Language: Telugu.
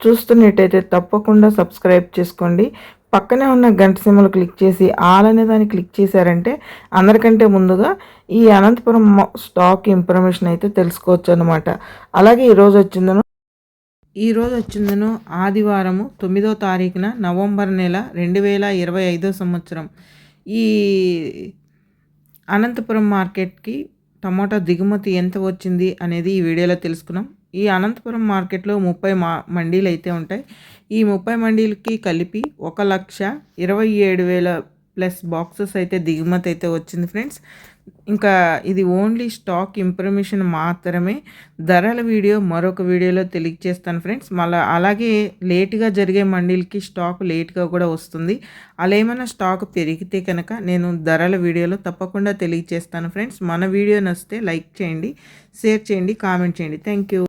చూస్తున్నట్టయితే తప్పకుండా సబ్స్క్రైబ్ చేసుకోండి. పక్కనే ఉన్న గంట సిమ్మలు క్లిక్ చేసి ఆల్ అనే దాన్ని క్లిక్ చేశారంటే అందరికంటే ముందుగా ఈ అనంతపురం స్టాక్ ఇన్ఫర్మేషన్ అయితే తెలుసుకోవచ్చు అనమాట అలాగే ఈరోజు వచ్చిందను ఈరోజు వచ్చిందను ఆదివారము తొమ్మిదో తారీఖున నవంబర్ నెల రెండు వేల ఇరవై ఐదో సంవత్సరం. ఈ అనంతపురం మార్కెట్కి టమాటా దిగుమతి ఎంత వచ్చింది అనేది ఈ వీడియోలో తెలుసుకున్నాం. ఈ అనంతపురం మార్కెట్లో ముప్పై మా మండీలు అయితే ఉంటాయి. ఈ ముప్పై మండీలకి కలిపి ఒక లక్ష ఇరవై ఏడు వేల ప్లస్ బాక్సెస్ అయితే దిగుమతి అయితే వచ్చింది ఫ్రెండ్స్. ఇంకా ఇది ఓన్లీ స్టాక్ ఇన్ఫర్మేషన్ మాత్రమే. ధరల వీడియో మరొక వీడియోలో తెలియజేస్తాను ఫ్రెండ్స్. మళ్ళీ అలాగే లేట్గా జరిగే మండీలకి స్టాక్ లేట్గా కూడా వస్తుంది. అలా ఏమైనా స్టాక్ పెరిగితే కనుక నేను ధరల వీడియోలో తప్పకుండా తెలియజేస్తాను ఫ్రెండ్స్. మన వీడియో నచ్చితే లైక్ చేయండి షేర్ చేయండి కామెంట్ చేయండి. Thank you.